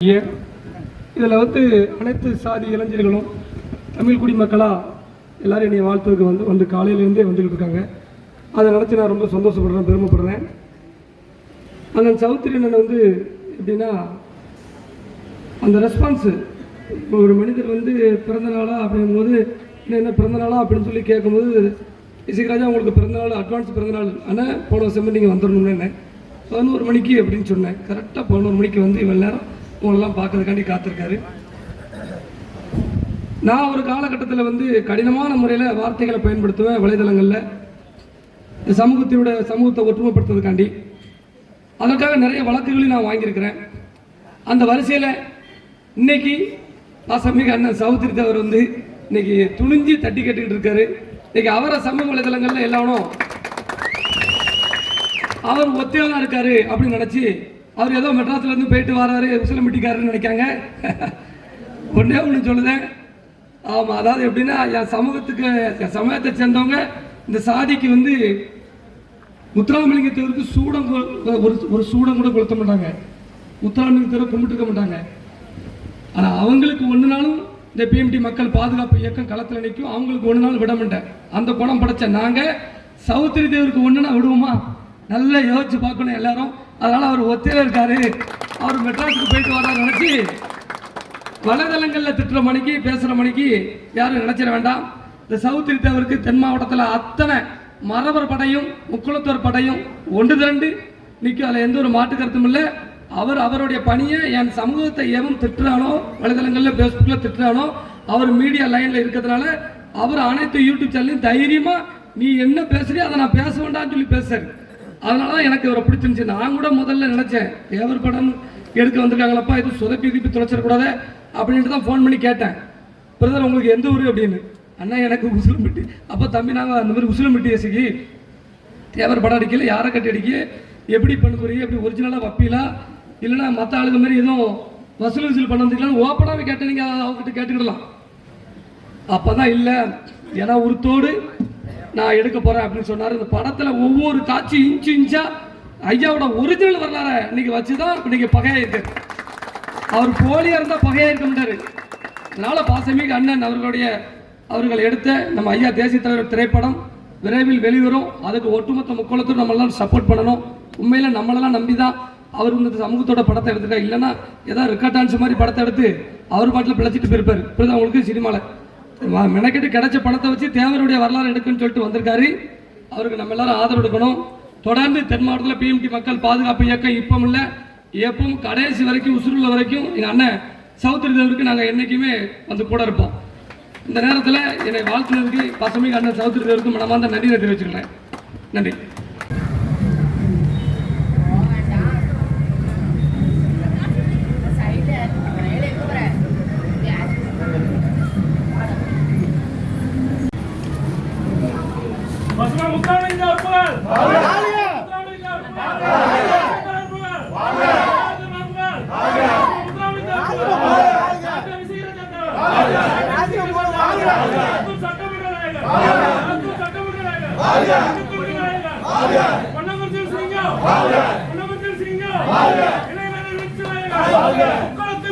இதில் வந்து அனைத்து சாதி இளைஞர்களும் தமிழ் குடிமக்களாக எல்லாரும் என்னை வாழ்த்துக்கு வந்து வந்து காலையிலேருந்தே வந்துக்கிட்டு இருக்காங்க அதை நினச்சி நான் ரொம்ப சந்தோஷப்படுறேன் பெருமைப்படுறேன். அண்ணன் சௌத்ரி அண்ணன் வந்து எப்படின்னா அந்த ரெஸ்பான்ஸு இப்போ ஒரு மனிதர் வந்து பிறந்தநாளா அப்படிங்கும்போது என்ன என்ன பிறந்த அப்படின்னு சொல்லி கேட்கும்போது இசைக்கராஜா உங்களுக்கு பிறந்தநாள் அட்வான்ஸ் பிறந்தநாள் ஆனால் போன வருஷம் நீங்கள் வந்துடணும்னு என்ன பதினோரு மணிக்கு அப்படின்னு சொன்னேன். கரெக்டாக பதினோரு மணிக்கு வந்து இவ்வளோ நேரம் உங்களெல்லாம் பார்க்கறதுக்காண்டி காத்திருக்காரு. நான் ஒரு காலகட்டத்தில் வந்து கடினமான முறையில் வார்த்தைகளை பயன்படுத்துவேன் வலைதளங்களில். இந்த சமூகத்தினுடைய சமூகத்தை ஒற்றுமைப்படுத்துறதுக்காண்டி. அதற்காக நிறைய வழக்குகளையும் நான் வாங்கியிருக்கிறேன். அந்த வரிசையில் இன்னைக்கு பாசமிகு அண்ணன் சௌத்ரி தேவர் வந்து இன்னைக்கு துணிஞ்சு தட்டி கேட்டுக்கிட்டு இருக்காரு. இன்னைக்கு அவரை சமூக வலைதளங்களில் எல்லாரும் அவர் ஒத்தையில இருக்காரு அப்படின்னு நினச்சி அவர் ஏதோ மெட்ராஸ்ல இருந்து போயிட்டு வராரு உசிலமிட்டிக்காருன்னு நினைக்காங்க. ஒன்னே ஒன்று சொல்லுதேன். ஆமாம் அதாவது எப்படின்னா என் சமூகத்துக்கு என் சமூகத்தை சேர்ந்தவங்க இந்த சாதிக்கு வந்து முத்துராமலிங்கத்தேவருக்கு சூடம் ஒரு ஒரு சூடம் கூட கொளுத்த மாட்டாங்க. முத்துராமலிங்கத்தேவரை கும்பிட்டுருக்க மாட்டாங்க. ஆனால் அவங்களுக்கு ஒன்றுனாலும் இந்த பிஎம்டி மக்கள் பாதுகாப்பு இயக்கம் களத்தில் நிற்கும் அவங்களுக்கு ஒன்று நாள் விட மாட்டேன். அந்த குணம் படைச்ச நாங்கள் சௌத்ரி தேவருக்கு ஒன்றுனா விடுவோமா? நல்லா யோசிச்சு பார்க்கணும் எல்லாரும். அதனால் அவர் ஒத்தையில் இருக்காரு. அவர் மெட்ராஸுக்கு போயிட்டு வரா நினச்சி வலைதளங்களில் திட்டுற மணிக்கு பேசுகிற மணிக்கு யாரும் நினச்சிட வேண்டாம். இந்த சவுத் தேவருக்கு தென் மாவட்டத்தில் அத்தனை மரவர் படையும் முக்குளத்தோர் படையும் ஒன்று திரண்டு நிற்கும் அதில் எந்த ஒரு மாட்டு கருத்தும் இல்லை. அவர் அவருடைய பணியை என் சமூகத்தை எவன் திட்டுறானோ வலைதளங்களில் ஃபேஸ்புக்கில் திட்டுறானோ அவர் மீடியா லைனில் இருக்கிறதுனால அவர் அனைத்து யூடியூப் சேனல்லையும் தைரியமாக நீ என்ன பேசுறியோ அதை நான் பேச வேண்டாம்னு சொல்லி பேசுறேன் அதனால தான் எனக்கு இவரை பிடிச்சிருந்துச்சு. நான் கூட முதல்ல நினச்சேன் தேவர் படம் எடுக்க வந்திருக்காங்களப்பா எதுவும் சொதப்பி திருப்பி துளைச்சிடக்கூடாது அப்படின்ட்டு தான் ஃபோன் பண்ணி கேட்டேன். பிரதர் உங்களுக்கு எந்த ஊர் அப்படின்னு? அண்ணா எனக்கு உசிலம்பட்டி. அப்போ தம்பி நாங்கள் அந்த மாதிரி உசிலம்பட்டி இசைக்கு தேவர் படம் அடிக்கல யாரை கட்டி அடிக்க எப்படி பண்ண போறீங்க எப்படி ஒரிஜினலாக வப்பீலா இல்லைன்னா மற்ற ஆளுங்க மாதிரி எதுவும் வசூல் வசூல் பண்ண வந்தீங்களா ஓப்பனாகவே கேட்டேன். நீங்கள் அவங்ககிட்ட கேட்டுக்கிடலாம். அப்போ தான் இல்லை ஏன்னா உருத்தோடு நான் எடுக்க போகிறேன் அப்படின்னு சொன்னார். இந்த படத்தில் ஒவ்வொரு காட்சி இன்ச்சு இன்ச்சா ஐயாவோட ஒரிஜினல் வரலாற இன்னைக்கு வச்சு தான் இன்னைக்கு பகையாயிருக்கு அவர் போலியாக இருந்தால் பகையாயிருக்க மாட்டாரு அதனால் பாசமிகு அண்ணன் அவர்களுடைய அவர்கள் எடுத்த நம்ம ஐயா தேசிய தலைவர் திரைப்படம் விரைவில் வெளிவரும். அதுக்கு ஒட்டுமொத்த முக்கோணத்தோடு நம்மளாம் சப்போர்ட் பண்ணணும். உண்மையில் நம்மளெல்லாம் நம்பி தான் அவர் இந்த சமூகத்தோட படத்தை எடுத்துருக்காரு. இல்லைன்னா ஏதாவது ரெக்கார்ட் டான்ஸ் மாதிரி படத்தை எடுத்து அவர் பாட்டில் பிழைச்சிட்டு போயிருப்பார். இப்படி உங்களுக்கு சினிமாவில் மெனக்கெட்டு கிடைச்ச பணத்தை வச்சு தேவருடைய வரலாறு எடுக்குன்னு சொல்லிட்டு வந்திருக்காரு. அவருக்கு நம்ம எல்லாரும் ஆதரவு எடுக்கணும். தொடர்ந்து தென் மாவட்டத்தில் பிஎம்டி மக்கள் பாதுகாப்பு இயக்கம் இப்பவும் இல்லை. எப்பவும் கடைசி வரைக்கும் உசுருள்ள வரைக்கும் எங்கள் அண்ணன் சௌத்ரி தேவருக்கு நாங்கள் என்றைக்குமே வந்து கூட இருப்போம். இந்த நேரத்தில் என்னை வாழ்த்துனதுக்கு பசுமைக்கு அண்ணன் சௌத்ரி தேவருக்கு மனமார்ந்த நன்றியை தெரிவிச்சுக்கிறேன். நன்றி.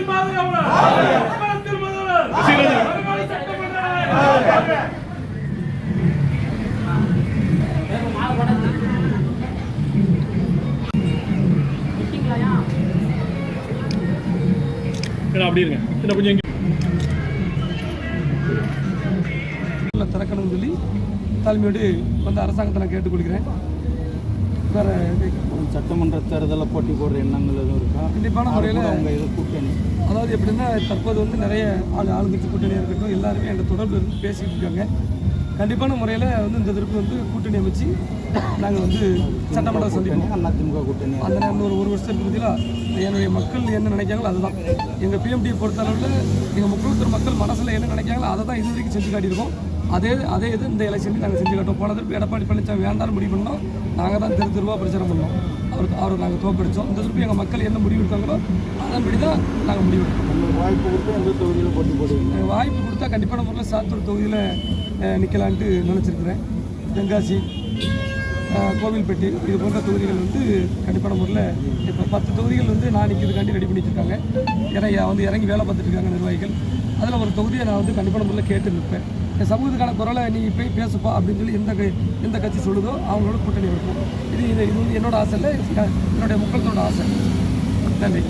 பாதுகாப்பு. அப்படி இருங்க. என்ன கொஞ்சம் உள்ள திறக்கணும்னு சொல்லி தலைமையோடு வந்து அரசாங்கத்தை நான் கேட்டுக்கொள்கிறேன். வேற சட்டமன்ற தேர்தலில் போட்டி போடுற எண்ணங்கள் எதுவும் இருக்கா? கண்டிப்பான முறையில் அவங்க எது கூட்டணி? அதாவது எப்படின்னா தற்போது வந்து நிறைய ஆள் ஆளுங்கட்சி கூட்டணியாக இருக்கட்டும் எல்லாருமே எங்கள் தொடர்பு இருந்து பேசிக்கிட்டு இருக்காங்க. கண்டிப்பான முறையில் வந்து இந்த திருப்பு வந்து கூட்டணி அமைச்சு நாங்கள் வந்து சட்டமன்ற சந்திப்போம். அதிமுக கூட்டணி. அந்த நேரம் ஒரு ஒரு வருஷத்துக்கு மத்தியில் என்னுடைய மக்கள் என்ன நினைக்காங்களோ அதுதான். எங்கள் பிஎம்டியை பொறுத்தளவில் எங்கள் முக்கியத்துவ மக்கள் மனசில் என்ன நினைக்காங்களோ அதை தான் இது வரைக்கும் செஞ்சு காட்டியிருக்கோம். அதே அதே இது இந்த எலெக்ஷனுக்கு நாங்கள் செஞ்சு காட்டுவோம். போன திருப்பி எடப்பாடி பழனிசாமி வேண்டாம்னு முடிவு பண்ணோம். நாங்கள் தான் தெரு தெருவாக பிரச்சாரம் பண்ணோம். அவருக்கு அவருக்கு நாங்கள் தோப்படிச்சோம் இந்த திருப்பி எங்கள் மக்கள் என்ன முடிவு எடுக்காங்களோ அதன்படி தான் நாங்கள் முடிவு உங்களுக்கு வாய்ப்பு கொடுத்து எந்த தொகுதியில் போட்டி எனக்கு வாய்ப்பு கொடுத்தா கண்டிப்பான முறையில் சாத்தூர் தொகுதியில் நிற்கலான்ட்டு நினச்சிருக்கிறேன். தென்காசி கோவில்பட்டி இது போன்ற தொகுதிகள் வந்து கண்டிப்பான முறையில் இப்போ பத்து தொகுதிகள் வந்து நான் நிற்கிறதுக்காண்டி ரெடி பண்ணி வச்சுருக்காங்க ஏன்னா வந்து இறங்கி வேலை பார்த்துட்டு இருக்காங்க நிர்வாகிகள். அதில் ஒரு தொகுதியை நான் வந்து கண்டிப்பான முறையில் கேட்டு நிற்பேன் இந்த சமூகத்துக்கான குரலை நீ போய் பேசுப்பா அப்படின்னு சொல்லி எந்த க- எந்த கட்சி சொல்லுதோ அவங்களோட கூட்டணி இருக்கும் இது இது இது வந்து என்னோட ஆசை இல்லை என்னுடைய மக்களத்தோட ஆசை. நன்றி.